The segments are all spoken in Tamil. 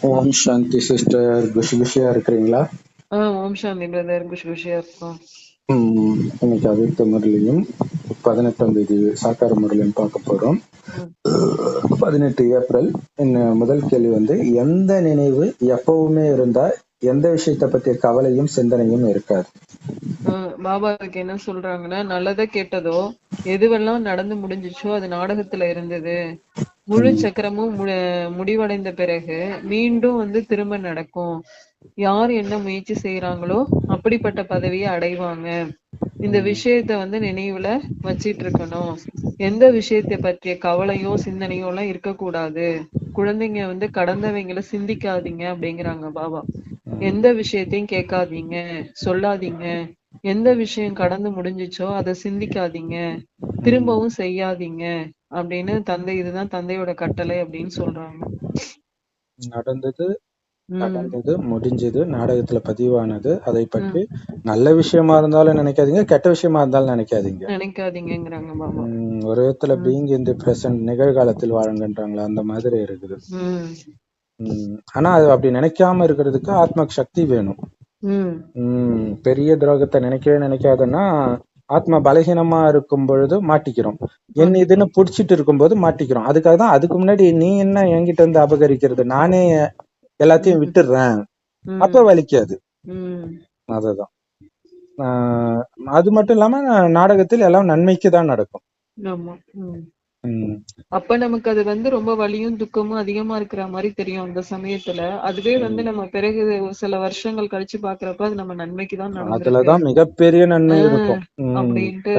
ஓம் சாந்தி சிஸ்டர் குஷி குஷியா இருக்கிறீங்களா? ஓம் சாந்தி பிரதர் குஷி குஷியா இருக்கும். இன்னைக்கு அவித்த முரளியும் பதினெட்டாம் தேதி சாக்கார முரளியும் பார்க்க போறோம். பதினெட்டு ஏப்ரல் இன்னும் முதல் கேள்வி வந்து எந்த நினைவு எப்பவுமே இருந்தா எந்த விஷயத்தை பத்திய கவலையும் சிந்தனையும் இருக்காது. ஆ, பாபா அதுக்கு என்ன சொல்றாங்கன்னா நல்லதோ கெட்டதோ எதுவெல்லாம் நடந்து முடிஞ்சிச்சோ அது நாடகத்துல இருந்தது. முழு சக்கரமும் மு- முடிவடைந்த பிறகு மீண்டும் வந்து திரும்ப நடக்கும். யார் என்ன முயற்சி செய்யறாங்களோ அப்படிப்பட்ட பதவியை அடைவாங்க. இந்த விஷயத்த வந்து நினைவுல வச்சிட்டு இருக்கணும். எந்த விஷயத்தை பற்றிய கவலையோ சிந்தனையோ எல்லாம் இருக்கக்கூடாது. குழந்தைங்க வந்து கடந்தவங்களை சிந்திக்காதீங்க அப்படிங்கிறாங்க பாபா. எந்த விஷயத்தையும் கேட்காதீங்க சொல்லாதீங்க. எந்த விஷயம் கடந்து முடிஞ்சிச்சோ அதை சிந்திக்காதீங்க. திரும்பவும் செய்யாதீங்க. அப்படின்னு தந்தை இதுதான் தந்தையோட கட்டளை அப்படின்னு சொல்றாங்க. நடந்தது நடந்தது முடிஞ்சது நாடகத்துல பதிவானது. அதை பற்றி நல்ல விஷயமா இருந்தாலும் நினைக்காதீங்க கெட்ட விஷயமா இருந்தாலும் நினைக்காதீங்க. ம், ஒரு விதத்துல பீயிங் இன் தி பிரசன்ட் நிகழ்காலத்தில் வாழுங்கன்றாங்களா அந்த மாதிரி இருக்குது. ஆனா அது அப்படி நினைக்காம இருக்கிறதுக்கு ஆத்ம சக்தி வேணும். பெரிய துரோகத்தை நினைக்கவே நினைக்காதன்னா ஆத்மா பலகீனமா இருக்கும் பொழுது மாட்டிக்கிறோம். என்ன இதுன்னு புடிச்சிட்டு இருக்கும்போது மாட்டிக்கிறோம். அதுக்காக தான் அதுக்கு முன்னாடி நீ என்ன என்கிட்ட இருந்து அபகரிக்கிறது? நானே எல்லாத்தையும் விட்டுடுறேன் அப்ப வலிக்காது அதுதான். அது மட்டும் இல்லாம நாடகத்தில் எல்லாம் நன்மைக்கு தான் நடக்கும். அப்ப நமக்கு அது வந்து ரொம்ப வலியும் துக்கமும் அதிகமா இருக்கிற மாதிரி தெரியும் அந்த சமயத்துல. அதுவே வந்து நம்ம பிறகு சில வருஷங்கள் கழிச்சு பாக்குறப்ப அது நம்ம நன்மைக்கு தான் அதுலதான் மிகப்பெரிய நன்மை அப்படின்ட்டு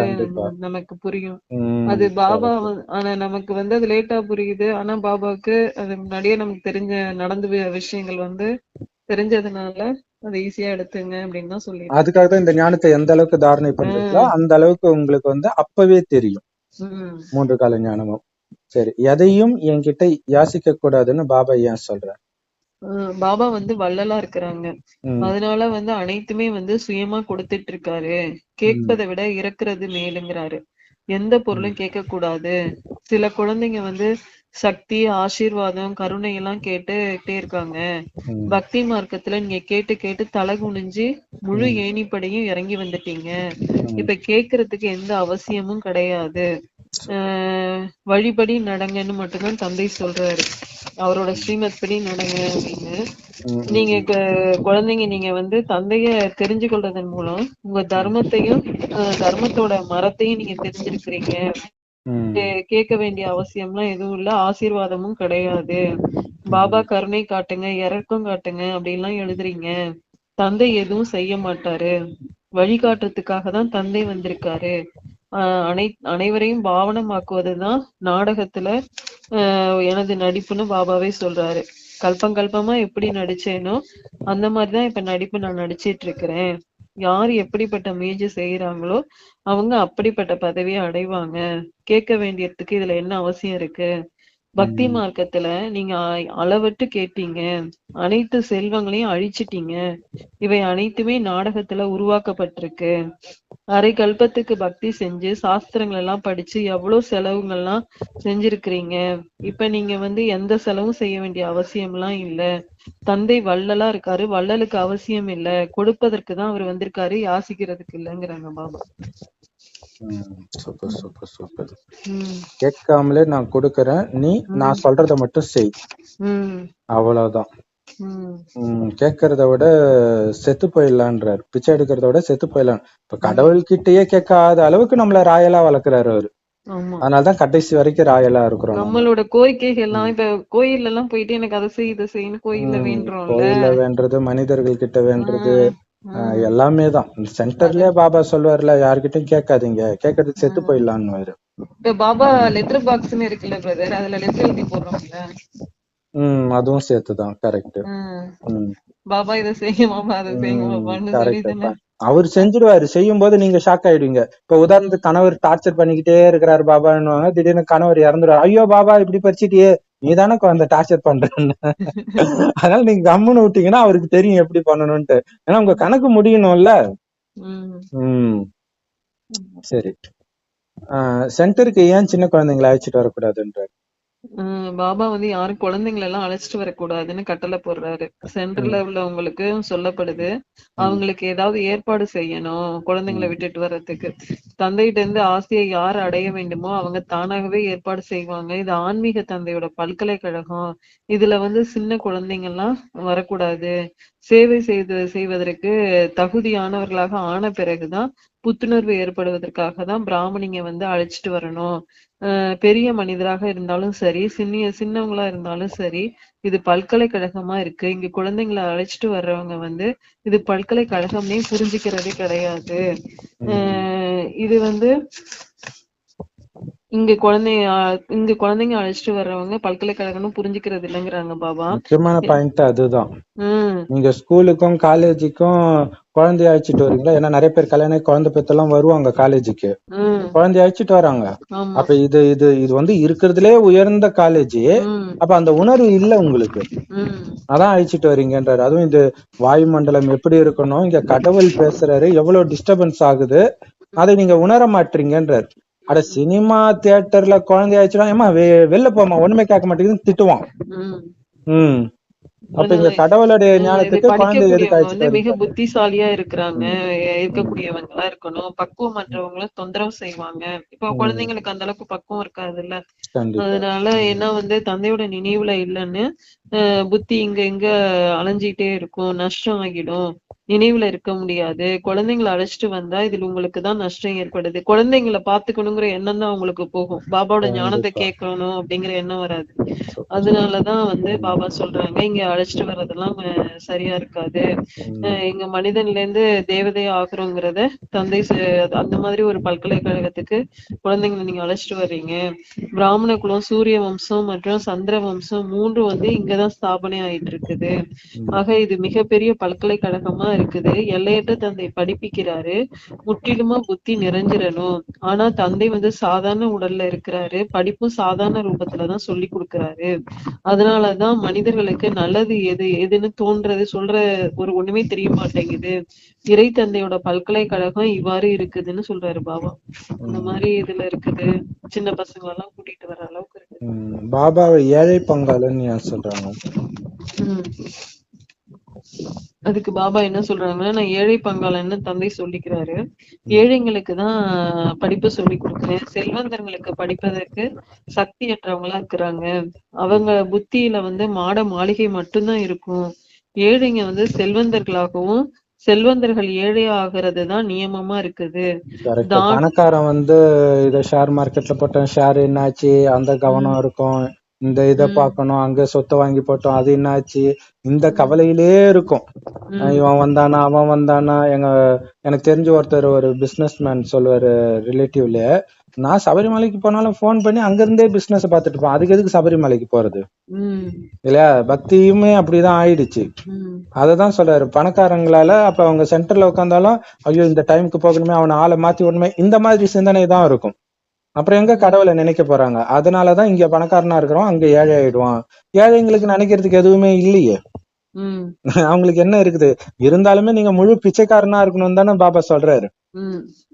நமக்கு புரியும். அது பாபா ஆனா நமக்கு வந்து அது லேட்டா புரியுது. ஆனா பாபாவுக்கு அது முன்னாடியே நமக்கு தெரிஞ்ச நடந்த விஷயங்கள் வந்து தெரிஞ்சதுனால அதை ஈஸியா எடுத்துங்க அப்படின்னு தான் சொல்லி அதுக்காக தான் இந்த ஞானத்தை எந்த அளவுக்கு தாரணை பண்றீங்களோ அந்த அளவுக்கு உங்களுக்கு வந்து அப்பவே தெரியும். மூன்று கால ஞானமும். சரி எதையும் என்கிட்ட யாசிக்க கூடாதுன்னு பாபா ஏன் சொல்ற அஹ் பாபா வந்து வள்ளலா இருக்கிறாங்க. அதனால வந்து அனைத்துமே வந்து சுயமா கொடுத்துட்டு இருக்காரு கேட்பதை விட இறக்குறது மேலுங்கிறாரு. எந்த பொருளும் கேட்க கூடாது சில குழந்தைங்க வந்து சக்தி ஆசீர்வாதம் கருணை எல்லாம் கேட்டுட்டே இருக்காங்க பக்தி மார்க்கத்துல நீங்க கேட்டு கேட்டு தலை குனிஞ்சு முழு ஏணிப்படையும் இறங்கி வந்துட்டீங்க. இப்ப கேக்குறதுக்கு எந்த அவசியமும் கிடையாது. ஆஹ் வழிபடி நடங்கன்னு மட்டும்தான் தந்தை சொல்றாரு. அவரோட ஸ்ரீமத் படி நடங்க அப்படின்னு. நீங்க குழந்தைங்க நீங்க வந்து தந்தைய தெரிஞ்சு கொள்றதன் மூலம் உங்க தர்மத்தையும் தர்மத்தோட மரத்தையும் நீங்க தெரிஞ்சிருக்கிறீங்க. கேட்க வேண்டிய அவசியம்லாம் எதுவும் இல்ல. ஆசீர்வாதமும் கிடையாது. பாபா கருணை காட்டுங்க இறக்கம் காட்டுங்க அப்படின்லாம் எழுதுறீங்க. தந்தை எதுவும் செய்ய மாட்டாரு. வழிகாட்டுறதுக்காக தான் தந்தை வந்திருக்காரு. ஆஹ் அனை அனைவரையும் பாவனமாக்குவதுதான் நாடகத்துல ஆஹ் எனது நடிப்புன்னு பாபாவே சொல்றாரு. கல்பம் கல்பமா எப்படி நடிச்சேனோ அந்த மாதிரிதான் இப்ப நடிப்பு நான் நடிச்சிட்டு இருக்கிறேன். யார் எப்படிப்பட்ட முயற்சி செய்யறாங்களோ அவங்க அப்படிப்பட்ட பதவியை அடைவாங்க. கேட்க வேண்டியதுக்கு இதுல என்ன அவசியம் இருக்கு? பக்தி மார்க்கத்துல நீங்க அ- அளவற்று கேட்டீங்க. அனைத்து செல்வங்களையும் அழிச்சிட்டீங்க. இவை அனைத்துமே நாடகத்துல உருவாக்கப்பட்டிருக்கு. அரை கல்பத்துக்கு பக்தி செஞ்சு சாஸ்திரங்கள் எல்லாம் படிச்சு எவ்வளவு செலவுங்கள்லாம் செஞ்சிருக்கிறீங்க. இப்ப நீங்க வந்து எந்த செலவும் செய்ய வேண்டிய அவசியம் எல்லாம் இல்ல. தந்தை வள்ளலா இருக்காரு. வள்ளலுக்கு அவசியம் இல்ல. கொடுப்பதற்கு தான் அவர் வந்திருக்காரு. யாசிக்கிறதுக்கு இல்லைங்கிறாங்க பாபா. Super super super. கேட்காமலே நான் கொடுக்கறேன். நீ நான் சொல்றத மட்டும் செய். அவ்வளவுதான். கேட்கறத விட செத்து போயிடலான்றாரு. பிச்சை எடுக்கிறத விட செத்து போயிடலாம். இப்ப கடவுள்கிட்டயே கேட்காத அளவுக்கு நம்மள ராயலா வளர்க்குறாரு அவரு. அதனாலதான் கடைசி வரைக்கும் ராயலா இருக்கிறோம் நம்ம. நம்மளோட கோரிக்கைகள் எல்லாம் இப்ப கோயில்ல எல்லாம் போயிட்டு எனக்கு அதை செய் இதை செய்யணும் கோயில்ல வேண்டுறோம்ல. கோயில்ல வேண்டது மனிதர்கள் கிட்ட வேண்டது ஆஹ் எல்லாமே தான். சென்டர்லயே பாபா சொல்லுவார்ல யார்கிட்டயும் கேட்காதீங்க. கேட்கறது செத்து போயிடலான்னு இப்ப பாபா லெட்டர் பாக்ஸ்னு இருக்குல்ல பிரதர் அதுல லெட்டர் எழுதி போடுறோம்ல. ம் அதுவும் சேர்த்துதான் கரெக்ட் ஆஹ் ம். பாபா இதை செய்யுங்க பாபா அதை செய்யுங்க பாபான்னு கரெக்ட் அவர் செஞ்சிடுவாரு. செய்யும் போது நீங்க ஷாக் ஆயிடுவீங்க. இப்ப உதாரணத்துக்கு கணவர் டார்ச்சர் பண்ணிக்கிட்டே இருக்கிறாரு பாபான்னுவாங்க. திடீர்னு கணவர் இறந்துருவாரு ஐயோ பாபா இப்படி பறிச்சிட்டியே. நீ தானே அந்த டார்ச்சர் பண்றன்னு. அதனால நீங்க கம்முன்னு விட்டீங்கன்னா அவருக்கு தெரியும் எப்படி பண்ணணும்ட்டு ஏன்னா உங்க கணக்கு முடியணும்ல. உம் சரி. சென்டருக்கு ஏன் சின்ன குழந்தைங்களை அழைச்சிட்டு வரக்கூடாதுன்றாரு? பாபா வந்து யாரும் குழந்தைங்களை எல்லாம் அழைச்சிட்டு வரக்கூடாதுன்னு கட்டளை போடுறாரு. சென்டர்ல உள்ளவங்களுக்கு சொல்லப்படுது. அவங்களுக்கு ஏதாவது ஏற்பாடு செய்யணும் குழந்தைங்களை. விட்டுட்டு வர்றதுக்கு. தந்தைகிட்ட இருந்து ஆசையை யார் அடைய வேண்டுமோ அவங்க தானாகவே ஏற்பாடு செய்வாங்க. இது ஆன்மீக தந்தையோட பல்கலைக்கழகம். இதுல வந்து சின்ன குழந்தைங்க எல்லாம் வரக்கூடாது. சேவை செய்து செய்வதற்கு தகுதியானவர்களாக ஆன பிறகுதான் புத்துணர்வு ஏற்படுவதற்காக தான் பிராமணிங்க வந்து அழைச்சிட்டு வரணும். பெரிய மனிதராக இருந்தாலும் சரி சின்னிய சின்னவங்களா இருந்தாலும் சரி இது பல்கலைக்கழகமா இருக்கு. இங்க குழந்தைங்களை அழைச்சிட்டு வர்றவங்க வந்து இது பல்கலைக்கழகம்னே புரிஞ்சுக்கிறதே கிடையாது. இது வந்து இங்க குழந்தை இங்க குழந்தைங்க அழைச்சிட்டு வர்றவங்க பல்கலைக்கழகம்னு புரிஞ்சுக்கிறது இல்லைங்கிறாங்க பாபா. முக்கியமான பாயிண்ட் அதுதான். நீங்க ஸ்கூலுக்கும் காலேஜுக்கும் குழந்தைய அழைச்சிட்டு வரீங்களா? ஏன்னா நிறைய பேர் கல்யாணம் குழந்தை பெத்தெல்லாம் வருவாங்க காலேஜுக்கு. குழந்தைய அழைச்சிட்டு வராங்க. அப்ப இது இது இது வந்து இருக்கிறதுலே உயர்ந்த காலேஜ். அப்ப அந்த உணர்வு இல்ல உங்களுக்கு. அதான் அழைச்சிட்டு வரீங்கன்றாரு. அதுவும் இந்த வாயுமண்டலம் எப்படி இருக்கணும்? இங்க கடவுள் பேசுறாரு. எவ்வளவு டிஸ்டர்பன்ஸ் ஆகுது? அதை நீங்க உணர மாட்டீங்கன்றாரு. அட சினிமா தியேட்டர்ல குழந்தைய அழைச்சிடும் ஏமா வெளில போமா ஒண்ணுமே கேட்க மாட்டேங்குதுன்னு திட்டுவான். உம் ம். அப்ப இங்க கடவுளுடைய ஞானத்துக்கு குழந்தை எதுக்கு படிக்கக்கூடியவங்க வந்து மிக? புத்திசாலியா இருக்கிறாங்க இருக்கக்கூடியவங்களா இருக்கணும் பக்குவமற்றவங்களும் தொந்தரவு செய்வாங்க. இப்போ. குழந்தைங்களுக்கு அந்த அளவுக்கு பக்குவம் இருக்காதுல்ல. கண்டிப்பா. அதனால என்ன வந்து தந்தையோட நினைவுல இல்லைன்னு புத்தி இங்க இங்க அலைஞ்சிட்டே இருக்கும் நஷ்டம் ஆகிடும். நினைவுல இருக்க முடியாது. குழந்தைங்களை அழைச்சிட்டு வந்தா இதுல உங்களுக்கு தான் நஷ்டம் ஏற்படுது. குழந்தைங்களை பாத்துக்கணுங்கிற எண்ணம் தான் உங்களுக்கு போகும். பாபாவோட ஞானத்தை. கேட்கணும் அப்படிங்கிற எண்ணம் வராது. அதனாலதான் வந்து பாபா சொல்றாங்க இங்க அழைச்சிட்டு வர்றதெல்லாம் சரியா இருக்காது. இங்க மனிதன்ல இருந்து தேவதையா ஆகுறோங்கிறத தந்தை அந்த மாதிரி ஒரு பல்கலைக்கழகத்துக்கு குழந்தைங்களை நீங்க அழைச்சிட்டு வர்றீங்க. பிராமண குலம் சூரிய வம்சம் மற்றும் சந்திர வம்சம் மூன்று வந்து இங்கதான் ஸ்தாபனை ஆயிட்டு இருக்குது. ஆக இது மிகப்பெரிய பல்கலைக்கழகமா இருக்குது. எல்லையற்ற தந்தை படிப்பிக்கிறாரு. முற்றிலுமா புத்தி நிறைஞ்சிடணும். ஆனா தந்தை வந்து சாதாரண உடல்ல இருக்கிறாரு. படிப்பும் சாதாரண ரூபத்துலதான் சொல்லி கொடுக்கிறாரு. அதனாலதான் மனிதர்களுக்கு நல்லது எது எதுன்னு தோன்றது சொல்ற ஒரு ஒண்ணுமே தெரிய மாட்டேங்குது. இறை தந்தையோட பல்கலைக்கழகம் இவ்வாறு இருக்குதுன்னு சொல்றாரு பாபா. இந்த மாதிரி இதுல இருக்குது. சின்ன பசங்க எல்லாம் கூட்டிட்டு வர அளவுக்கு இருக்குது ம். பாபாவை ஏழை பங்காளன்னு சொல்றாங்க? அதுக்கு பாபா என்ன சொல்றாங்கன்னா நான் ஏழை பங்காளன்னு தந்தை சொல்லிக்கிறாரு. ஏழைங்களுக்கு தான் படிப்பு சொல்லி கொடுக்குறேன். செல்வந்தர்களுக்கு படிப்பதற்கு சக்தியற்றவங்களா இருக்கிறாங்க. அவங்க புத்தியில வந்து மாட மாளிகை மட்டும்தான் இருக்கும். ஏழைங்க வந்து செல்வந்தர்களாகவும் செல்வந்தர்கள் ஏழை ஆகிறது தான் நியமமா இருக்குது. பணக்காரன் வந்து இத ஷேர் மார்க்கெட்ல போட்டோம் ஷேர் என்னாச்சு? அந்த கவனம் இருக்கும். இந்த இத ம். பார்க்கணும் அங்க சொத்தை வாங்கி போட்டோம் அது என்னாச்சு? இந்த கவலையிலே இருக்கும். இவன் வந்தானா அவன் வந்தானா? எங்க எனக்கு தெரிஞ்ச ஒருத்தர் ஒரு பிசினஸ் மேன் சொல்லுவாரு ரிலேட்டிவ்ல நான் சபரிமலைக்கு போனாலும் ஃபோன் பண்ணி அங்க இருந்தே பிசினஸ் பார்த்துட்டு இருப்பேன். அதுக்கு எதுக்கு சபரிமலைக்கு போறது? இல்லையா? பக்தியுமே அப்படிதான் ஆயிடுச்சு. அததான் சொல்றாரு. பணக்காரங்களால அப்ப அவங்க சென்டர்ல உட்காந்தாலும் ஐயோ இந்த டைம்க்கு போகணுமே அவனை ஆளை மாத்தி விடணுமே இந்த மாதிரி சிந்தனை தான் இருக்கும். அப்புறம் எங்க கடவுளை நினைக்க போறாங்க? அதனாலதான் இங்க பணக்காரனா இருக்கிறோம் அங்க ஏழை ஆயிடுவான். ஏழைங்களுக்கு நினைக்கிறதுக்கு எதுவுமே இல்லையே. அவங்களுக்கு என்ன இருக்குது? இருந்தாலுமே நீங்க முழு பிச்சைக்காரனா இருக்கணும் தானே பாபா சொல்றாரு.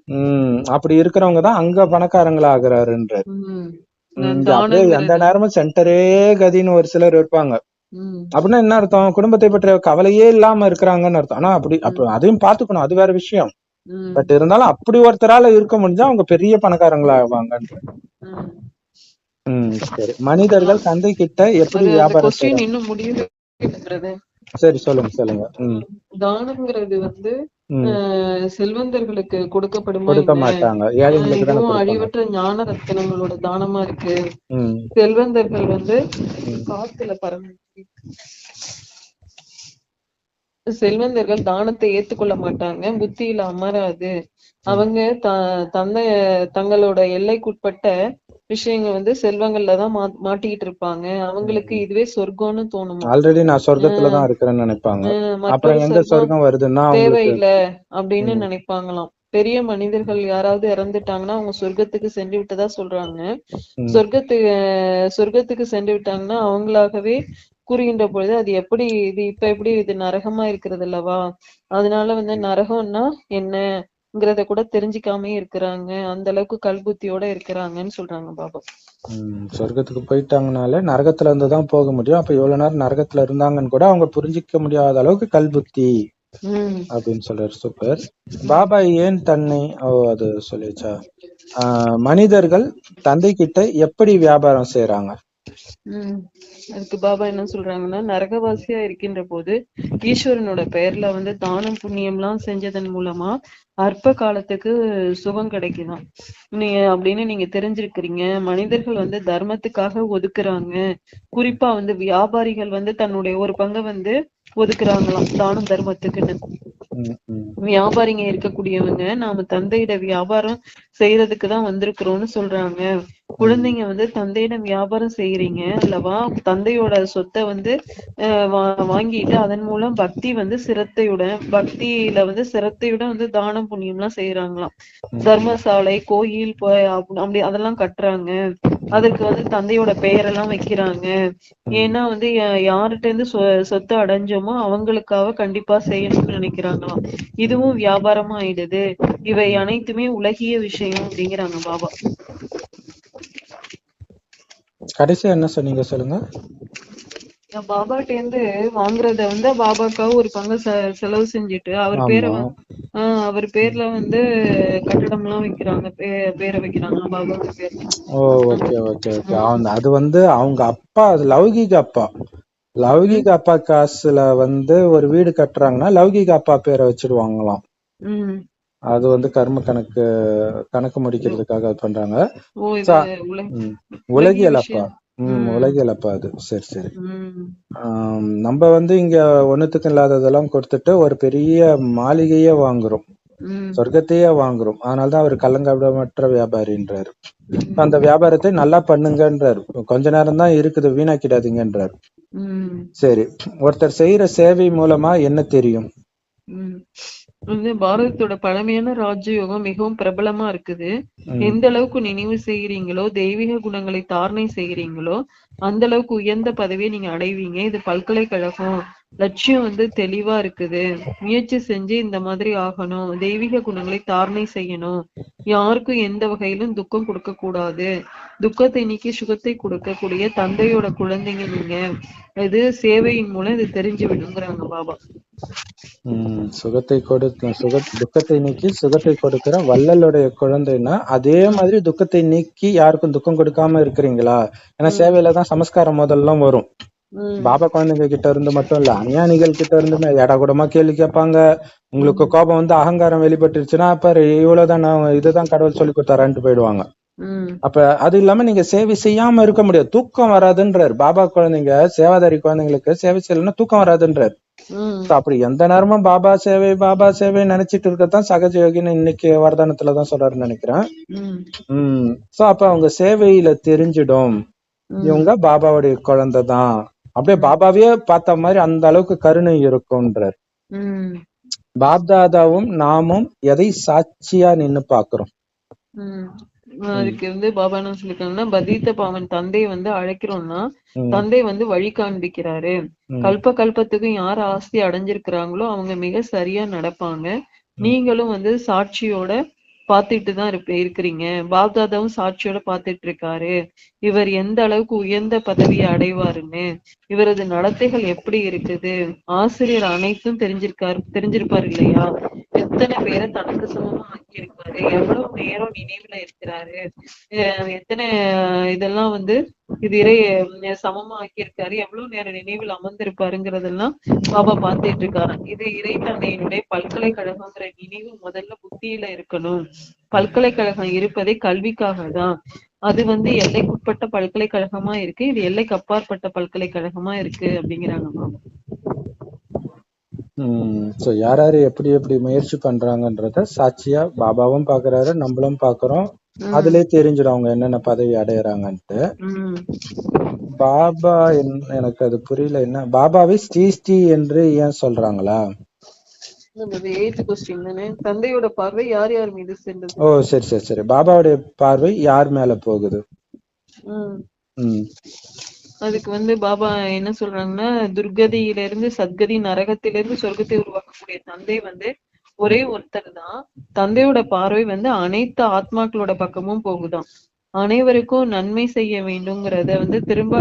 உம் அப்படி இருக்கிறவங்க தான் அங்க பணக்காரங்களா ஆகுறாருன்றாரு. அப்படியே எந்த தானங்கிறது நேரமும் சென்டரே கதின்னு ஒரு சிலர் இருப்பாங்க. அப்படின்னா என்ன அர்த்தம்? குடும்பத்தை பற்றிய கவலையே இல்லாம இருக்கிறாங்கன்னு அர்த்தம். ஆனா அப்படி அப்ப அதையும் பாத்துக்கணும் அது வேற விஷயம். பட் இருந்தாலும் அப்படி ஒருத்தரால இருக்க முடிஞ்சா அவங்க பெரிய பணக்காரங்களா ஆவாங்கன்ற. சரி. மனிதர்கள் தந்தை கிட்ட எப்படி வியாபாரம் இன்னும் முடியல சரி சொல்லுங்க சொல்லுங்க. தானம்ங்கிறது வந்து செல்வந்தர்களுக்கு கொடுக்கப்படுமா கொடுக்க? மாட்டாங்க. கொடுப்பாங்க. அழிவற்ற ஞான ரத்தினங்களோட தானமா இருக்கு. செல்வந்தர்கள் வந்து. காத்துல பறந்து செல்வந்தர்கள் தானத்தை ஏத்துக்கொள்ள மாட்டாங்க புத்தியில அமராது. அவங்க த தந்தை தங்களோட எல்லைக்குட்பட்ட விஷயங்கள் வந்து செல்வங்கள்ல தான் மா மாட்டிக்கிட்டு இருப்பாங்க. அவங்களுக்கு இதுவே சொர்க்கம்னு தோணுமா. ஆல்ரெடி நான் சொர்க்கத்துல தான் இருக்கிறேன்னு நினைப்பாங்க. அப்புறம் எங்க சொர்க்கம் வருதுன்னா தேவையில்லை அப்படின்னு. நினைப்பாங்களாம். பெரிய மனிதர்கள் யாராவது இறந்துட்டாங்கன்னா அவங்க சொர்க்கத்துக்கு சென்று விட்டதா சொல்றாங்க. சொர்க்கத்துக்கு சொர்க்கத்துக்கு சென்று விட்டாங்கன்னா அவங்களாகவே கூறுகின்ற பொழுது அது எப்படி இது இப்ப எப்படி இது நரகமா இருக்கிறது அல்லவா? அதனால வந்து நரகம்னா என்ன ங்கிறத கூட தெரிஞ்சுக்காமயே இருக்கிறாங்க. அந்த அளவுக்கு கல்புத்தியோட இருக்கிறாங்கன்னு சொல்றாங்க பாபா. சொர்க்கத்துக்கு போயிட்டாங்கனாலே நரகத்துல இருந்து தான் போக முடியும். அப்ப இவ்வளவு நேரம் நரகத்துல இருந்தாங்கன்னு கூட அவங்க புரிஞ்சிக்க முடியாத அளவுக்கு கல்புத்தி அப்படின்னு சொல்றாரு. சூப்பர் பாபா ஏன் தன்னை ஓ அது சொல்லிச்சா மனிதர்கள் தந்தை கிட்ட எப்படி வியாபாரம் செய்யறாங்க அதுக்கு பாபா என்ன சொல்றாங்கன்னா நரகவாசியா இருக்கின்ற போது ஈஸ்வரனோட பெயர்ல வந்து தானம் புண்ணியம்லாம் செஞ்சதன் மூலமா அற்ப காலத்துக்கு சுகம் கிடைக்குதாம் நீ அப்படின்னு நீங்க தெரிஞ்சிருக்கிறீங்க. மனிதர்கள் வந்து தர்மத்துக்காக ஒதுக்குறாங்க. குறிப்பா வந்து வியாபாரிகள் வந்து தன்னுடைய ஒரு பங்கை வந்து ஒதுக்குறாங்களாம். தானம் தர்மத்துக்குன்னு. வியாபாரிங்க இருக்கக்கூடியவங்க நாம தந்தையிட வியாபாரம் செய்யறதுக்கு தான் வந்திருக்கிறோம்னு சொல்றாங்க. குழந்தைங்க வந்து தந்தையிடம் வியாபாரம் செய்யறீங்க அல்லவா? தந்தையோட சொத்தை வந்து வாங்கிட்டு அதன் மூலம் பக்தி வந்து சிரத்தையுடன் பக்தியில வந்து சிரத்தையுடன் வந்து தானம் புண்ணியம் எல்லாம் செய்யறாங்களாம் தர்மசாலை கோயில் அப்படி அதெல்லாம் கட்டுறாங்க. அதற்கு வந்து தந்தையோட பெயரெல்லாம் வைக்கிறாங்க. ஏன்னா வந்து யா- யார்கிட்ட இருந்து சொ- சொத்து அடைஞ்சோமோ அவங்களுக்காக கண்டிப்பா செய்யணும்னு நினைக்கிறாங்களாம். இதுவும் வியாபாரமா ஆயிடுது. இவை அனைத்துமே உலகிய விஷயம் அப்படிங்கிறாங்க பாபா. கடைசியா என்ன சொன்னீங்க சொல்லுங்க? பாபாட்ட இருந்து வாங்குறத வந்து பாபாக்காக ஒரு பங்கு செலவு செஞ்சுட்டு அவர் பேரை ஆஹ் அவர் பேர்ல வந்து கட்டடம் எல்லாம் வைக்கிறாங்க பேரை வைக்கிறாங்க பாபா பேர்ல. Okay okay okay. அது வந்து அவங்க அப்பா லௌகிக அப்பா. லௌகிக அப்பா காசுல வந்து ஒரு வீடு கட்டுறாங்கன்னா லௌகிக அப்பா பேரை வச்சிடுவாங்களாம் உம் அது வந்து கர்ம கணக்கு கணக்கு முடிக்கிறதுக்காக பண்றாங்க. உலகியல் அப்பா. ம் ம். அது. சரி சரி. உம் ஆம், நம்ம வந்து இங்க ஒண்ணுத்துக்கும் இல்லாததெல்லாம் கொடுத்துட்டு ஒரு பெரிய மாளிகையே வாங்குறோம். சொர்க்கத்தையே வாங்குறோம். அதனாலதான் அவர் கள்ளங்கபடமற்ற வியாபாரின்றாரு. அந்த வியாபாரத்தை நல்லா பண்ணுங்கன்றாரு. கொஞ்ச நேரம் தான் இருக்குது வீணாக்கிடாதீங்கன்றாரு. சரி ஒருத்தர் செய்யற சேவை மூலமா என்ன தெரியும்? வந்து பாரதத்தோட பழமையான ராஜயோகம் மிகவும் பிரபலமா இருக்குது. எந்த அளவுக்கு நினைவு செய்கிறீங்களோ தெய்வீக குணங்களை தாரணை செய்கிறீங்களோ அந்த அளவுக்கு உயர்ந்த பதவியை நீங்க அடைவீங்க. இது பல்கலைக்கழகம் லட்சியம் வந்து தெளிவா இருக்குது. முயற்சி செஞ்சு இந்த மாதிரி ஆகணும். தெய்வீக குணங்களை தாரணை செய்யணும். யாருக்கும் எந்த வகையிலும் துக்கம் கொடுக்க கூடாது. துக்கத்தை நீக்கி சுகத்தை கொடுக்கக்கூடிய தந்தையோட குழந்தைங்க நீங்க. இது சேவையின் மூலம் இது தெரிஞ்சு விடுங்கிறாங்க பாபா. ம், சுகத்தை கொடுக்க சுக துக்கத்தை நீக்கி சுகத்தை கொடுக்கிற வள்ளலுடைய குழந்தைன்னா அதே மாதிரி துக்கத்தை நீக்கி யாருக்கும் துக்கம் கொடுக்காம இருக்கிறீங்களா? ஏன்னா சேவையில தான் சமஸ்காரம் முதல்லாம் வரும். பாபா குழந்தைங்க கிட்ட இருந்து மட்டும் இல்ல அஞ்ஞானிகள் கிட்ட இருந்து எடா கூடமா கேள்வி கேட்பாங்க. உங்களுக்கு கோபம் வந்து அகங்காரம் வெளிப்பட்டுருச்சுன்னா பாரு இவ்வளவுதான் நான் இதுதான் கடவுள் சொல்லி கொடுத்தாரான்ட்டு போயிடுவாங்க. அப்ப அது இல்லாம நீங்க சேவை செய்யாம இருக்க முடியாது. தூக்கம் வராதுன்றாரு. பாபா குழந்தைங்க சேவாதாரி குழந்தைங்களுக்கு சேவை செய்யலைன்னா தூக்கம் வராதுன்றாரு. அப்படி எந்த நேரமும் பாபா சேவை பாபா சேவை நினைச்சிட்டு இருக்கத்தான் சகஜ யோகின்னு இன்னைக்கு வரதானத்துலதான் சொல்றாருன்னு நினைக்கிறேன். உம் சோ அப்ப அவங்க சேவையில தெரிஞ்சிடும். இவங்க பாபாவுடைய குழந்தை தான். அப்படியே பாபாவையே பார்த்த மாதிரி அந்த அளவுக்கு கருணை இருக்கும்ன்றார். பாப்தாதாவும் நாமும் எதை சாட்சியா நின்னு பாக்குறோம் அதுக்கு வந்து பாபா என்ன சொல்லிருக்காங்கன்னா பதீத்த பாவன் தந்தையை வந்து அழைக்கிறோம்னா தந்தை வந்து வழி காண்பிக்கிறாரு. கல்ப கல்பத்துக்கும் யார் ஆஸ்தி அடைஞ்சிருக்கிறாங்களோ அவங்க மிக சரியா நடப்பாங்க. நீங்களும் வந்து சாட்சியோட பார்த்துட்டு தான் இருப்ப இருக்கிறீங்க. பாப்தாதாவும் சாட்சியோட பார்த்துட்டு இருக்காரு இவர் எந்த அளவுக்கு உயர்ந்த பதவியை அடைவாருன்னு இவரது நடத்தைகள் எப்படி இருக்குது? ஆசிரியர் அனைத்தும் தெரிஞ்சிருக்காரு தெரிஞ்சிருப்பாரு இல்லையா? எத்தனை பேரை தனக்கு சமமா இருக்காரு எவ்வளவு நேரம் நினைவுல இருக்கிறாரு. அஹ் எத்தனை இதெல்லாம் வந்து இது இறை அஹ் சமமா ஆக்கியிருக்காரு எவ்வளவு நேரம் நினைவில் அமர்ந்திருப்பாருங்கிறதெல்லாம் பாபா பார்த்துட்டு இருக்காராம் இது இறை தந்தையினுடைய பல்கலைக்கழகங்கிற நினைவு முதல்ல புத்தியில இருக்கணும். பல்கலைக்கழகம் இருப்பதே கல்விக்காக தான் அது வந்து எல்லைக்குட்பட்ட பல்கலைக்கழகமா இருக்கு. இது எல்லைக்கு அப்பாற்பட்ட பல்கலைக்கழகமா இருக்கு அப்படிங்கிறாங்க மாமா ம். சோ யார் யாரு எப்படி எப்படி முயற்சி பண்றாங்கன்றத சாட்சியா பாபாவும் பாக்குறாரு நம்மளும் பாக்குறோம். அதுலயே தெரிஞ்சிடும் அவங்க என்னென்ன பதவி அடையறாங்கன்ட்டு. பாபா என்ன- எனக்கு அது புரியல என்ன? பாபாவை ஸ்ரீ ஸ்ரீ என்று ஏன் சொல்றாங்களா? தந்தையோட பார்வை யார் யார் மீது சென்றது? ஓ சரி சரி சரி. பாபாவுடைய பார்வை யார் மேல போகுது? உம் ம். அதுக்கு வந்து பாபா என்ன சொல்றாங்கன்னா துர்கதியிலிருந்து சத்கதி நரகத்திலிருந்து சொர்க்கத்தை உருவாக்கக்கூடிய தந்தை வந்து ஒரே ஒருத்தர் தான். தந்தையோட பார்வை வந்து அனைத்து ஆத்மாக்களோட பக்கமும் போகுதான். அனைவருக்கும் நன்மை செய்ய வேண்டும்ங்கிறத வந்து திரும்ப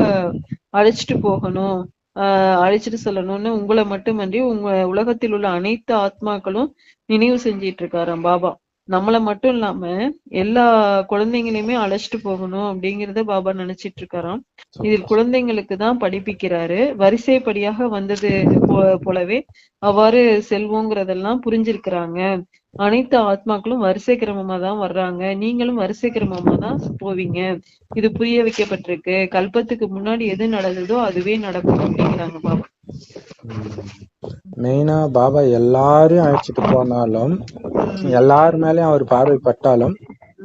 அழைச்சிட்டு போகணும். ஆஹ் அழைச்சிட்டு சொல்லணும்னு உங்களை மட்டுமன்றி உங்க உலகத்தில் உள்ள அனைத்து ஆத்மாக்களும் நினைவு செஞ்சிட்டு இருக்காராம் பாபா. நம்மள மட்டும் இல்லாம எல்லா குழந்தைங்களையுமே அழைச்சிட்டு போகணும் அப்படிங்கறத பாபா நினைச்சிட்டு இருக்காராம். இதில் குழந்தைங்களுக்கு தான் படிப்பிக்கிறாரு. வரிசைப்படியாக வந்தது போ- போலவே அவ்வாறு செல்வோங்கிறதெல்லாம் புரிஞ்சிருக்கிறாங்க. அனைத்து ஆத்மாக்களும் வரிசை கிரமமா தான் வர்றாங்க. நீங்களும் வரிசை கிரமமா தான் போவீங்க. இது புரிய வைக்கப்பட்டிருக்கு. கல்பத்துக்கு முன்னாடி எது நடந்ததோ அதுவே நடக்கும் அப்படிங்கிறாங்க பாபா. மெயினா பாபா எல்லாரையும் அழைச்சிட்டு போனாலும் எல்லார் மேலயும் அவர் பார்வைப்பட்டாலும்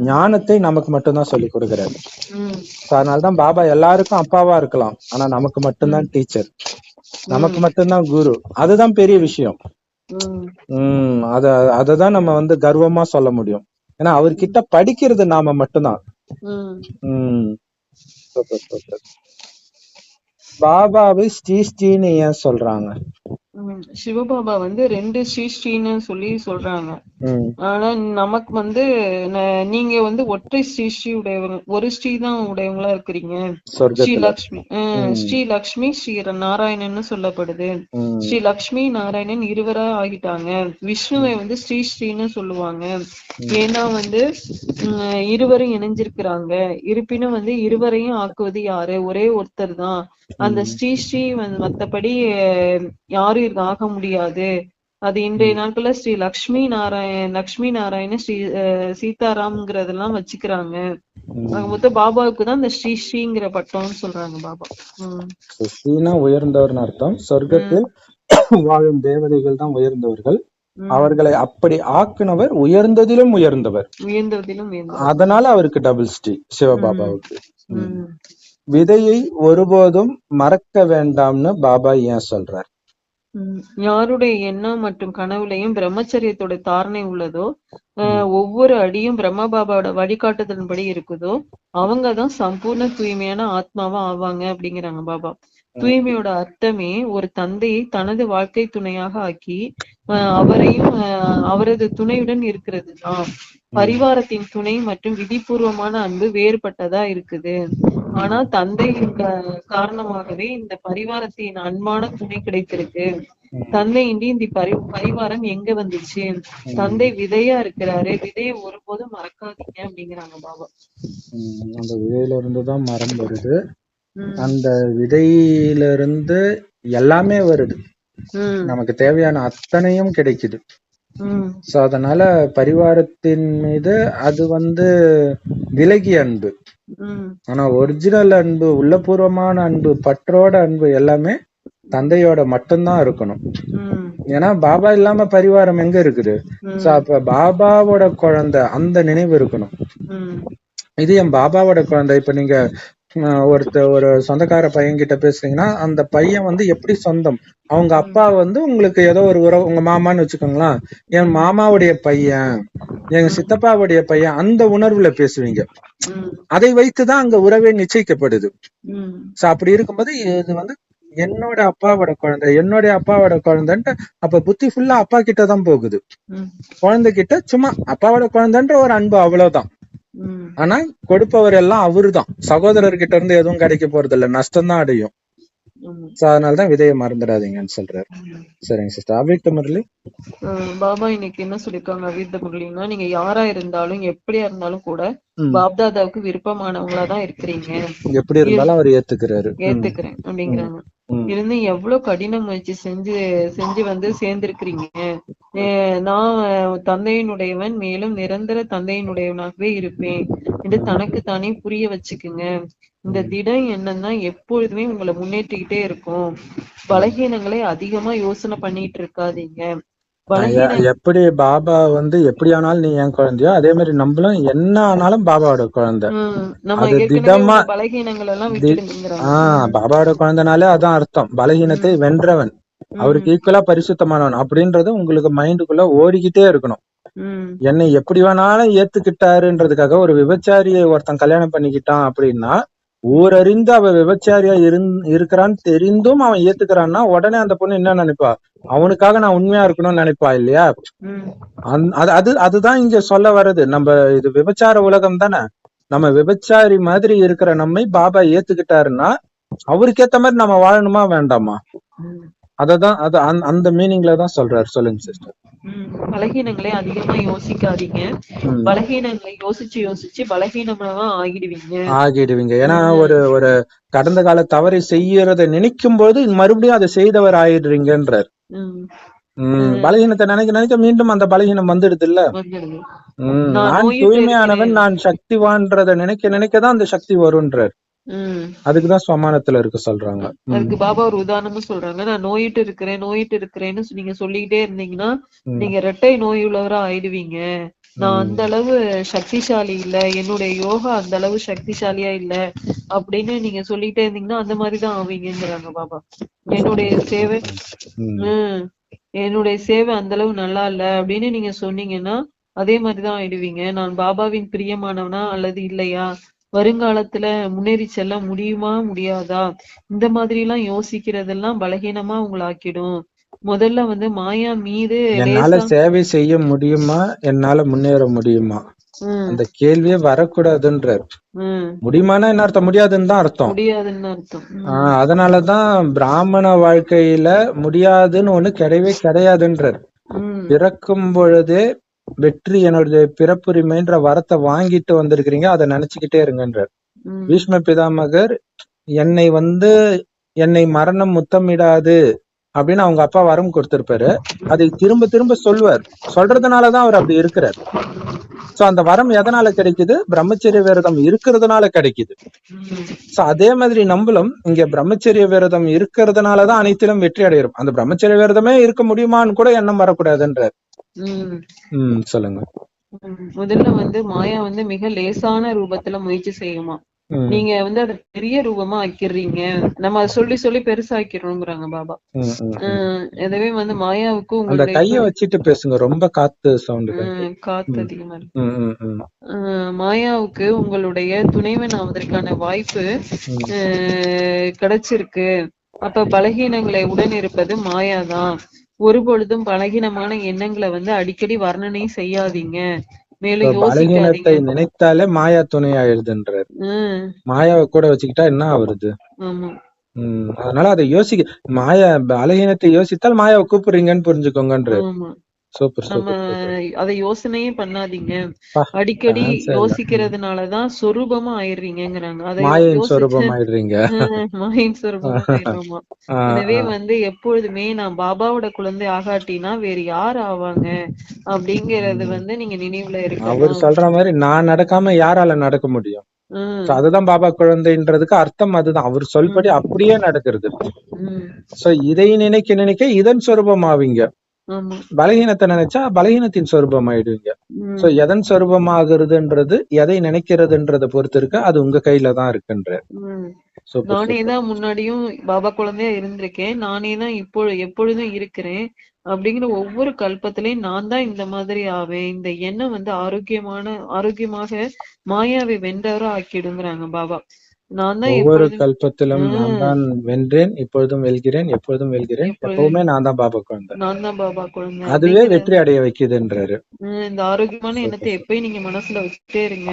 ஞானத்தை நமக்கு மட்டும்தான் சொல்லி கொடுக்கிறாரு. அதனாலதான் பாபா எல்லாருக்கும் அப்பாவா இருக்கலாம். ஆனா நமக்கு மட்டும்தான் டீச்சர் நமக்கு மட்டும்தான் குரு. அதுதான் பெரிய விஷயம். உம் அத அததான் நம்ம வந்து கர்வமா சொல்ல முடியும். ஏன்னா அவர்கிட்ட படிக்கிறது நாம மட்டும்தான். உம். பாபாவை ஸ்ரீ ஸ்ரீன்னு ஏன் சொல்றாங்க? சிவபாபா வந்து ரெண்டு ஸ்ரீ ஸ்ரீன்னு சொல்லி சொல்றாங்க. ஆனா நமக்கு வந்து நீங்க வந்து ஒற்றை ஸ்ரீ ஸ்ரீ உடையவங்க ஒரு ஸ்ரீ தான் உடையவங்களா இருக்கிறீங்க. ஸ்ரீ லக்ஷ்மி ஸ்ரீ லக்ஷ்மி ஸ்ரீ நாராயணன்னு சொல்லப்படுது. ஸ்ரீ லக்ஷ்மி நாராயணன் இருவரா ஆகிட்டாங்க. விஷ்ணுவை வந்து ஸ்ரீ ஸ்ரீன்னு சொல்லுவாங்க. ஏன்னா வந்து இருவரும் இணைஞ்சிருக்கிறாங்க. இருப்பினும் வந்து இருவரையும் ஆக்குவது யாரு? ஒரே ஒருத்தர் தான். அந்த ஸ்ரீ ஸ்ரீ மத்தபடி யாரும் இதுக்கு ஆக முடியாது. அது இன்றைய நாட்கள்ல ஸ்ரீ லக்ஷ்மி நாராயண் லக்ஷ்மி நாராயண ஸ்ரீ சீதாராம்ங்கிறதெல்லாம் வச்சுக்கிறாங்க. மொத்தம் பாபாவுக்கு தான் இந்த ஸ்ரீ ஸ்ரீங்கிற பட்டம்னு சொல்றாங்க பாபா. ஸ்ரீனா உயர்ந்தவர்னு அர்த்தம். சொர்க்கத்தில் வாழும் தேவதைகள் தான் உயர்ந்தவர்கள். அவர்களை அப்படி ஆக்குனவர் உயர்ந்ததிலும் உயர்ந்தவர். உயர்ந்ததிலும் அதனால அவருக்கு டபுள் ஸ்ரீ சிவபாபாவுக்கு. விதையை ஒருபோதும் மறக்க வேண்டாம்னு பாபா ஏன் சொல்றார்? யாருடைய எண்ணம் மற்றும் கனவுலையும் பிரம்மச்சரியத்தோட தாரணை உள்ளதோ ஒவ்வொரு அடியும் பிரம்ம பாபாவோட வழிகாட்டுதலின்படி இருக்குதோ அவங்கதான் சம்பூர்ண தூய்மையான ஆத்மாவா ஆவாங்க அப்படிங்கிறாங்க பாபா. தூய்மையோட அர்த்தமே ஒரு தந்தையை தனது வாழ்க்கை துணையாக ஆக்கி அவரையும் அவரது துணையுடன் இருக்கிறது. தான் பரிவாரத்தின் துணை மற்றும் விதிபூர்வமான அன்பு வேறுபட்டதா இருக்குது. ஆனா தந்தையின் காரணமாகவே இந்த பரிவாரத்தின் அன்பான துணை கிடைத்திருக்கு. தந்தையின்றி இந்த பரி பரிவாரம் எங்க வந்துச்சு? தந்தை விதையா இருக்கிறாரு. விதையை ஒருபோதும் மறக்காதீங்க அப்படிங்கிறாங்க பாபா. அந்த விதையில இருந்து தான் மரம் வருது. அந்த விதையில இருந்து எல்லாமே வருது. நமக்கு தேவையான அத்தனையும் கிடைக்குது. சோ அதனால பரிவாரத்தின் மீது அது வந்து விலகிய அன்பு. ஆனா ஒரிஜினல் அன்பு உள்ளபூர்வமான அன்பு பற்றோட அன்பு எல்லாமே தந்தையோட மட்டும்தான் இருக்கணும். ஏன்னா பாபா இல்லாம பரிவாரம் எங்க இருக்குது? சோ அப்ப பாபாவோட குழந்தை அந்த நினைவு இருக்கணும். இது என் பாபாவோட குழந்தை. இப்ப நீங்க ஒருத்த ஒரு சொந்தக்கார பையன் கிட்ட பேசுறீங்கன்னா அந்த பையன் வந்து எப்படி சொந்தம்? அவங்க அப்பா வந்து உங்களுக்கு ஏதோ ஒரு உறவு உங்க மாமான்னு வச்சுக்கோங்களேன். என் மாமாவுடைய பையன் எங்க சித்தப்பாவுடைய பையன் அந்த உணர்வுல பேசுவீங்க. அதை வைத்துதான் அங்க உறவே நிச்சயிக்கப்படுது. சோ அப்படி இருக்கும்போது இது வந்து என்னோட அப்பாவோட குழந்தை என்னுடைய அப்பாவோட குழந்தைன்ட்டு அப்ப புத்தி ஃபுல்லா அப்பா கிட்ட தான் போகுது. குழந்தை கிட்ட சும்மா அப்பாவோட குழந்தைன்ற ஒரு அன்பு அவ்வளவுதான். ஆனா கொடுப்பவர் எல்லாம் அவருதான். சகோதரர்கிட்ட இருந்து எதுவும் கிடைக்க போறது இல்ல நஷ்டம் தான் அடையும் சோ அதனாலதான் விதையை மறந்துடாதீங்கன்னு சொல்றாரு. சரிங்க சிஸ்டர் அவ்விக்த முரளி? பாபா இன்னைக்கு என்ன சொல்லிருக்காங்க? அவித்த முரளின்னா நீங்க யாரா இருந்தாலும் எப்படியா இருந்தாலும் கூட. பாப்தாதாவுக்கு விருப்பமானவங்களா தான் இருக்கிறீங்க. எப்படி இருந்தாலும் அவர் ஏத்துக்கிறாரு. ஏத்துக்கிறேன் அப்படிங்கிறாங்க. இருந்து எவ்வளவு கடின முயற்சி செஞ்சு செஞ்சு வந்து சேர்ந்திருக்கிறீங்க? நான் தந்தையினுடையவன் மேலும் நிரந்தர தந்தையினுடையவனாகவே இருப்பேன் என்று தனக்கு தானே புரிய வச்சுக்குங்க. இந்த திடம் எண்ணம் தான் எப்பொழுதுமே உங்களை முன்னேற்றிக்கிட்டே இருக்கும். பலகீனங்களை அதிகமா யோசனை பண்ணிட்டு இருக்காதீங்க. எப்படி பாபா வந்து எப்படி ஆனாலும் நீ என் குழந்தையோ அதே மாதிரி நம்மளும் என்ன ஆனாலும் பாபாவோட குழந்தை. அது திடமா- பலகீனங்கள் எல்லாம் ஆஹ் பாபாவோட குழந்தைனாலே அதான் அர்த்தம். பலகீனத்தை வென்றவன். அவருக்கு ஈக்குவலா பரிசுத்தமானவன் அப்படின்றது உங்களுக்கு மைண்டுக்குள்ள ஓடிக்கிட்டே இருக்கணும். என்னை எப்படி வேணாலும் ஏத்துக்கிட்டாருன்றதுக்காக ஒரு விபச்சாரியை ஒருத்தன் கல்யாணம் பண்ணிக்கிட்டான் அப்படின்னா ஊரறிந்து அவ விபச்சாரியா இருந் இருக்கிறான்னு தெரிந்தும் அவன் ஏத்துக்கிறான்னா உடனே அந்த பொண்ணு என்ன நினைப்பா? அவனுக்காக நான் உண்மையா இருக்கணும்னு நினைப்பா இல்லையா? அது அது அதுதான் இங்க சொல்ல வர்றது. நம்ம இது விபச்சார உலகம் தானே. நம்ம விபச்சாரி மாதிரி இருக்கிற நம்மை பாபா ஏத்துக்கிட்டாருன்னா அவருக்கு ஏத்த மாதிரி நம்ம வாழணுமா வேண்டாமா? அததான் அது அந்த- மீனிங்ல தான் சொல்றாரு சொல்லுங்க சிஸ்டர். பலகீனங்களை அதிகமா யோசிக்காதீங்க. பலகீனங்களை யோசிச்சு யோசிச்சு பலகீனமா தான் ஆகிடுவீங்க. ஆகிடுவீங்க. ஏன்னா ஒரு ஒரு கடந்த கால தவறை செய்யறத நினைக்கும் போது மறுபடியும் அதை செய்தவர் ஆயிடுறீங்கன்றார். பலகீனத்தை நினைக்க நினைக்க மீண்டும் அந்த பலகீனம் வந்துடுது. இல்ல நான் தூய்மையானவன் நான் சக்திவான்றத நினைக்க நினைக்கதான் அந்த சக்தி வரும்ன்றார். அதுக்குதான் சமானத்துல இருக்க சொல்றாங்க. அதுக்கு பாபா ஒரு உதாரணமும் சொல்றாங்க. நான் நோயிட்டு இருக்கிறேன் நோயிட்டு இருக்கிறேன்னு நீங்க சொல்லிக்கிட்டே இருந்தீங்கன்னா நீங்க இரட்டை நோய் உள்ளவரா ஆயிடுவீங்க. நான் அந்த அளவு சக்திசாலி இல்ல. என்னுடைய யோகா அந்த அளவு சக்திசாலியா இல்ல. அப்படின்னு நீங்க சொல்லிட்டே இருந்தீங்கன்னா அந்த மாதிரிதான் ஆவீங்கங்கிறாங்க பாபா. என்னுடைய சேவை உம் ஹம் என்னுடைய சேவை அந்த அளவு நல்லா இல்ல அப்படின்னு நீங்க சொன்னீங்கன்னா அதே மாதிரிதான் ஆயிடுவீங்க. நான் பாபாவின் பிரியமானவனா அல்லது இல்லையா? வருங்காலத்துல முன்னேறி செல்ல முடியுமா முடியாதா? இந்த மாதிரி எல்லாம் யோசிக்கிறதெல்லாம் பலகீனமா உங்களை ஆக்கிடும் முதல்ல வந்து மாயா மீது என்னால சேவை செய்ய முடியுமா? என்னால முன்னேற முடியுமா? அந்த கேள்வியே வரக்கூடாதுன்றார். முடியுமானா என்ன அர்த்தம்? முடியாதுன்னு தான் அர்த்தம். முடியாதுன்னு ஆஹ் அதனாலதான் பிராமண வாழ்க்கையில முடியாதுன்னு ஒண்ணு கிடையவே கிடையாதுன்றார். பிறக்கும் பொழுதே வெற்றி என்னுடைய பிறப்புரிமைன்ற வரத்தை வாங்கிட்டு வந்திருக்கிறீங்க அதை நினைச்சுக்கிட்டே இருங்கன்றார். பீஷ்ம பிதாமகர் என்னை வந்து என்னை மரணம் முத்தமிடாது அப்படின்னு அவங்க அப்பா வரம் கொடுத்திருப்பாரு. அதை திரும்ப திரும்ப சொல்லுவார் சொல்றதுனாலதான் அவர் அப்படி இருக்கிறார். சோ அந்த வரம் எதனால கிடைக்குது? பிரம்மச்சரிய விரதம் இருக்கிறதுனால கிடைக்குது. சோ அதே மாதிரி நம்மளும் இங்க பிரம்மச்சரிய விரதம் இருக்கிறதுனாலதான் அனைத்திலும் வெற்றி அடைகிறோம். அந்த பிரம்மச்சரிய விரதமே இருக்க முடியுமான்னு கூட எண்ணம் வரக்கூடாதுன்றார். உம் சொல்லுங்க. முதல்ல வந்து மாயா வந்து மிக லேசான ரூபத்துல முயற்சி செய்யுமா? நீங்க வந்து அதை பெரிய ரூபமா ஆக்கிடுறீங்க நம்ம அதை சொல்லி சொல்லி பாபா. உம் உம். ஹம் எனவே வந்து மாயாவுக்கு உங்களுடைய கைய வச்சுட்டு பேசுங்க. ரொம்ப காத்து சவுண்டு காத்து அதிகமா இருக்கு. மாயாவுக்கு உங்களுடைய துணைவன் ஆவதற்கான வாய்ப்பு கிடைச்சிருக்கு. அப்ப பலகீனங்களை உடன் இருப்பது மாயாதான். ஒரு பொழுதும் பலகீனமான எண்ணங்களை வந்து அடிக்கடி வர்ணனை செய்யாதீங்க. மேலும் பலகீனத்தை நினைத்தாலே மாயா துணை ஹம் மாயாவை கூட வச்சுக்கிட்டா என்ன ஆகுறது ஆமா. அதனால அதை யோசிக்க மாயா பலகீனத்தை யோசித்தால் மாயாவை கூப்பிடுறீங்கன்னு புரிஞ்சுக்கோங்கன்றார். சூப்பர் நம்ம அதை யோசனையே பண்ணாதீங்க. அடிக்கடி. யோசிக்கிறதுனாலதான் சொரூபமா ஆயிடுறீங்கிறாங்க அதை மாயின் சொரூபம் எனவே வந்து எப்பொழுதுமே நான் பாபாவோட குழந்தை ஆகாட்டினா வேற யார் ஆவாங்க? அப்படிங்கறது வந்து நீங்க நினைவுல அவர் இருக்கணும் சொல்ற மாதிரி நான் நடக்காம யாரால நடக்க முடியும்? அதுதான் பாபா குழந்தைன்றதுக்கு அர்த்தம் அதுதான். அவர் சொல்படி அப்படியே நடக்கிறது. சோ இதை நினைக்க நினைக்க இதன் சொரூபம் ஆவீங்க பலகீனத்தை நினைச்சா பலகீனத்தின் சொரூபம் ஆயிடுவீங்க சோ எதன் சொரூபமாகிறதுன்றது எதை நினைக்கிறதுன்றத பொறுத்து இருக்கு. அது உங்க கையில தான் இருக்குன்ற. நானே தான் முன்னாடியும் பாபா குழந்தையா இருந்திருக்கேன். நானே தான் இப்போ எப்பொழுதும் இருக்கிறேன். அப்படிங்கிற ஒவ்வொரு கல்பத்திலையும் நான் தான் இந்த மாதிரி ஆவேன். இந்த எண்ணம் வந்து ஆரோக்கியமான ஆரோக்கியமாக மாயாவை வென்றவரா ஆக்கிடுங்கிறாங்க பாபா. ஒவ்வொரு கல்பத்திலும் நான் தான் வென்றேன் இப்பொழுதும் வெல்கிறேன் எப்பொழுதும் வெல்கிறேன். எப்பவுமே நான் தான் பாபா குழந்தை. நான் தான் பாபா குழந்தை. அதுவே வெற்றி அடைய வைக்குதுன்றாரு. இந்த ஆரோக்கியமான எண்ணத்தை எப்பயும் நீங்க மனசுல வச்சுட்டே இருங்க.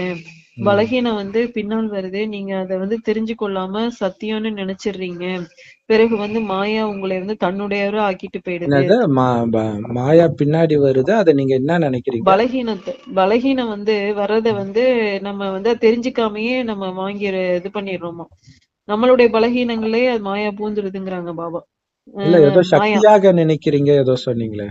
பலகீனம் வந்து பின்னால் வருது. நீங்க அதை வந்து தெரிஞ்சு கொள்ளாம சத்தியம்னு நினைச்சிடுறீங்க. பிறகு வந்து மாயா உங்களை வந்து தன்னுடையவரா ஆக்கிட்டு போயிடுது. மாயா பின்னாடி வருது. அதை நீங்க என்ன நினைக்கிறீங்க? பலகீனத்தை பலகீனம் வந்து வர்றத வந்து நம்ம வந்து அதை தெரிஞ்சுக்காமயே நம்ம வாங்கி இது பண்ணிடுறோமா? நம்மளுடைய பலகீனங்களே அது மாயா பூந்துடுதுங்கிறாங்க பாபா. இல்ல ஏதோ சக்தியாக நினைக்கிறீங்க ஏதோ சொன்னீங்களே.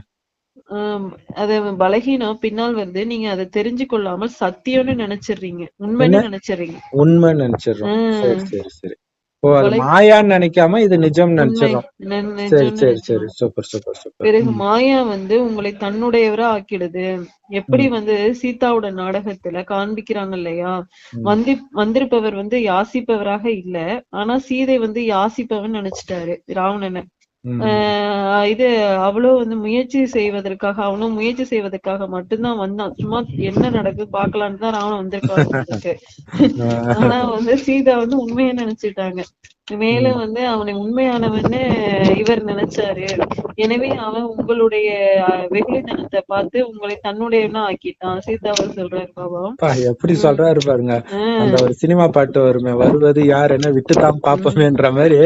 அது பலகீனம் பின்னால் வருது நீங்க அதை தெரிஞ்சு கொள்ளாமல் சத்தியம்னு நினைச்சிடுறீங்க. உண்மைன்னு நினைச்சிடுறீங்க. உண்மை நினைச்சிடுறோம். சரி சரி சரி. ஓ அது மாயான்னு நினைக்காம இது நிஜம் உண்மை. நினைச்சிடறோம். நெ- சரி சரி சரி. நினைச்சிடும் சூப்பர் சூப்பர் சூப்பர். பிறகு மாயா வந்து உங்களை தன்னுடையவரா ஆக்கிடுது. எப்படி வந்து சீதாவோட நாடகத்துல காண்பிக்கிறாங்க இல்லையா? வந்தி வந்திருப்பவர் வந்து யாசிப்பவராக இல்ல. ஆனா சீதை வந்து யாசிப்பவன் நினைச்சிட்டாரு ராவணனை. இது அவளும் வந்து முயற்சி செய்வதற்காக அவனும் முயற்சி செய்வதற்காக மட்டும்தான் வந்தான். சும்மா என்ன நடக்குது பாக்கலான்னு தான் ராவணன் வந்திருக்காங்க ஆனா வந்து சீதா வந்து உண்மையை நினைச்சிட்டாங்க. மேலும் வந்து அவனை உண்மையானவன்னு இவர் நினைச்சாரு. எனவே அவன் உங்களுடைய வெகுளித்தனத்தை பார்த்து உங்களை தன்னுடையவனா ஆக்கிட்டான். சீதாவை சொல்றாரு பாபா. எப்படி சொல்றாரு பாருங்க. அந்த ஒரு சினிமா பாட்டு வருமே வருவது யார் என்ன விட்டுதான் பாப்போமேன்ற மாதிரி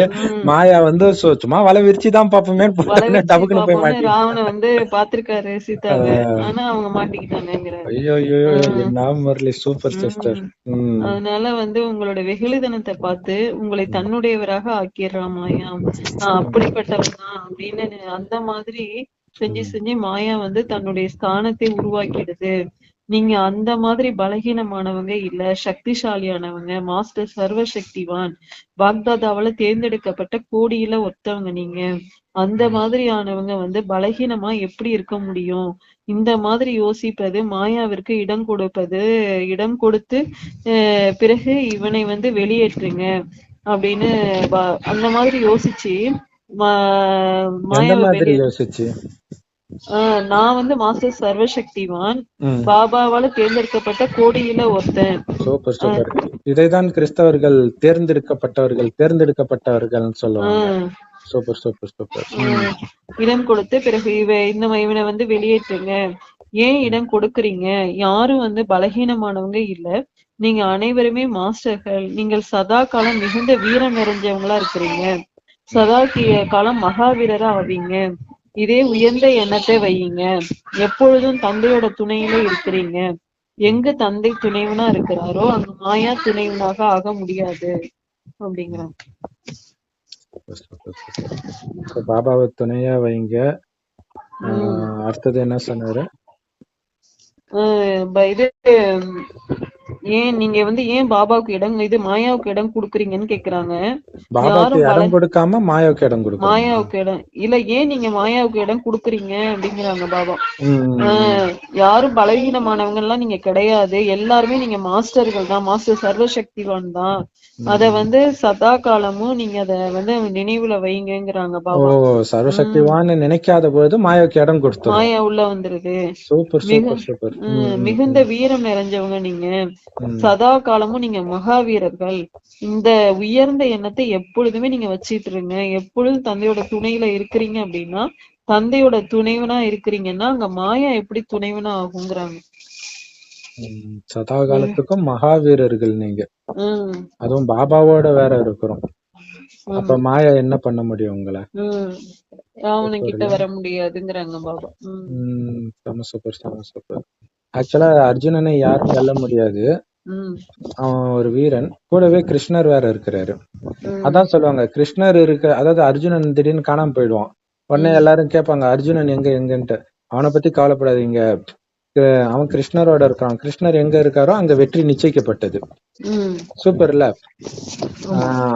மாயா வந்து சும்மா வலை விரிச்சு தான் பாப்போமே டபுக்குன்னு போய் மாட்டி ராவணன் வந்து பாத்திருக்காரு சீதாவை. ஆனா அவங்க மாட்டிக்கிட்டாங்கிறாரு ஐயோ ஐயோ சூப்பர் சிஸ்டர். அதனால வந்து உங்களோட வெகுளிதனத்தை பார்த்து உங்களை தன்னுடையவராக ஆக்கிடுறான் மாயா. நான் அப்படிப்பட்டவன் தான் அப்படின்னு அந்த மாதிரி செஞ்சு செஞ்சு மாயா வந்து தன்னுடைய ஸ்தானத்தை உருவாக்கிடுது. நீங்க அந்த மாதிரி பலகீனமானவங்க இல்ல சக்திசாலியானவங்க மாஸ்டர் சர்வசக்திவான் பாக்தாதாவால தேர்ந்தெடுக்கப்பட்ட கோடியில ஒத்தவங்க நீங்க. அந்த மாதிரியானவங்க வந்து பலகீனமா எப்படி இருக்க முடியும்? இந்த மாதிரி யோசிப்பது மாயாவிற்கு இடம் கொடுப்பது இடம் கொடுத்து அஹ் பிறகு இவனை வந்து வெளியேற்றுங்க. அப்படின்னு அந்த மாதிரி யோசிச்சு யோசிச்சு? நான் வந்து மாஸ்டர் சர்வசக்திவான் பாபாவால தேர்ந்தெடுக்கப்பட்ட கோடியில ஒருத்தன். Super super. இதைதான் கிறிஸ்தவர்கள் தேர்ந்தெடுக்கப்பட்டவர்கள் தேர்ந்தெடுக்கப்பட்டவர்கள் சொல்லுவாங்க. Super super super. இடம் கொடுத்து பிறகு இவ இந்த இவனை வந்து வெளியேற்றுங்க. ஏன் இடம் கொடுக்குறீங்க? யாரும் வந்து பலகீனமானவங்க இல்ல. நீங்க அனைவருமே மாஸ்டர்கள். நீங்கள் சதா காலம் மிகுந்த வீரம் நிறைஞ்சவங்களா இருக்கிறீங்க. சதா காலம் மகாவீரரா ஆவீங்க. இதே உயர்ந்த எண்ணத்தை வையுங்க. எப்பொழுதும் தந்தையோட துணையில இருக்கிறீங்க. எங்க தந்தை துணைவனா இருக்கிறாரோ அங்க மாயா துணைவனாக ஆக முடியாது. அப்படிங்கிறாங்க. பாபாவை துணையா வைங்க. அடுத்தது என்ன சொன்னாரு? இது ஏன் நீங்க வந்து ஏன் பாபாவுக்கு இடம் இது மாயாவுக்கு இடம் குடுக்குறீங்கன்னு கேக்குறாங்க? பல இடம் கொடுக்காம மாயாவுக்கு இடம் கொடுக்கணும். மாயாவுக்கு இடம். இல்ல ஏன் நீங்க மாயாவுக்கு இடம் குடுக்குறீங்க அப்படிங்கிறாங்க பாபா. யாரும் பலவீனமானவங்க எல்லாம் நீங்க கிடையாது. எல்லாருமே நீங்க மாஸ்டர்கள் தான். மாஸ்டர் சர்வசக்திவான் தான். அத வந்து சதா காலமும் நீங்க அத வந்து நினைவுல வைங்கங்கிறாங்க ஓ பாபா சர்வசக்திவான்னு நினைக்காத பொழுது மாயாவுக்கு இடம் கொடுத்துரும். மாயா உள்ள வந்துருது. Super super super. மிகுந்த வீரம் நிறைஞ்சவங்க நீங்க. சதா காலமும் நீங்க மகாவீரர்கள். இந்த உயர்ந்த எண்ணத்தை எப்பொழுதுமே நீங்க வச்சிட்டு இருங்க எப்பொழுதும் தந்தையோட துணையில இருக்கிறீங்க அப்படின்னா தந்தையோட துணைவனா இருக்கிறீங்கன்னா அங்க மாயா எப்படி துணைவனா ஆகுங்கிறாங்க. சதா காலத்துக்கும் மகாவீரர்கள் நீங்க. அதுவும் பாபாவோட வேற இருக்கிறோம். அப்ப மாயா என்ன பண்ண முடியும் உங்களை? உம் ராவணன் கிட்ட வர முடியாதுங்கிறாங்க பாபா. செம சூப்பர் செம சூப்பர். ஆக்சுவலா அர்ஜுனனை யாரும் வெல்ல முடியாது. அவன் ஒரு வீரன். கூடவே கிருஷ்ணர் வேற இருக்கிறாரு. அதான் சொல்லுவாங்க கிருஷ்ணர் இருக்க அதாவது அர்ஜுனன் திடீர்னு காணாம போயிடுவான். உடனே எல்லாரும் கேட்பாங்க அர்ஜுனன் எங்க எங்கன்ட்டு. அவனை பத்தி கவலைப்படாதீங்க. அவன் கிருஷ்ணரோட இருக்கான் கிருஷ்ணர் எங்க இருக்காரோ அங்க வெற்றி நிச்சயிக்கப்பட்டது. சூப்பர்ல.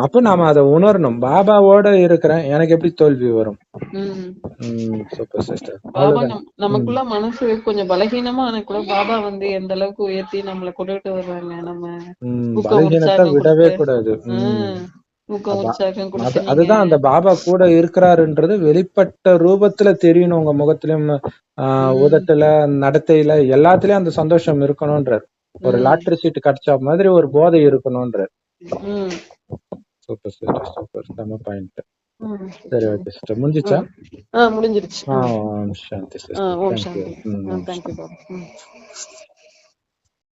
அப்ப நாம அதை உணரணும். பாபாவோட இருக்கிறேன். எனக்கு எப்படி தோல்வி வரும்? சூப்பர் சிஸ்டர் நமக்குள்ள மனசு கொஞ்சம் பலகீனமா கூட. பாபா வந்து எந்த அளவுக்கு உயர்த்தி நம்மள கொண்டுட்டு வர்றாங்க நம்ம விடவே. கூடாது. அதுதான் அந்த பாபா கூட இருக்கிறாருன்றது வெளிப்பட்ட ரூபத்துல தெரியணும் உங்க முகத்திலும் ஆஹ் உதட்டுல நடத்தையில எல்லாத்துலயும் அந்த சந்தோஷம் இருக்கணும்ன்றார். ஒரு லாட்டரி சீட்டு கிடைச்சா மாதிரி ஒரு போதை இருக்கணும்ன்றார். சூப்பர் சிஸ்டர் சூப்பர் செம பாயிண்ட். சரி ஓகே சிஸ்டர் முடிஞ்சிச்சா? முடிஞ்சிருச்சு. ஆ சாந்தி ஓம் சிஸ்டர் தேங்க்யூ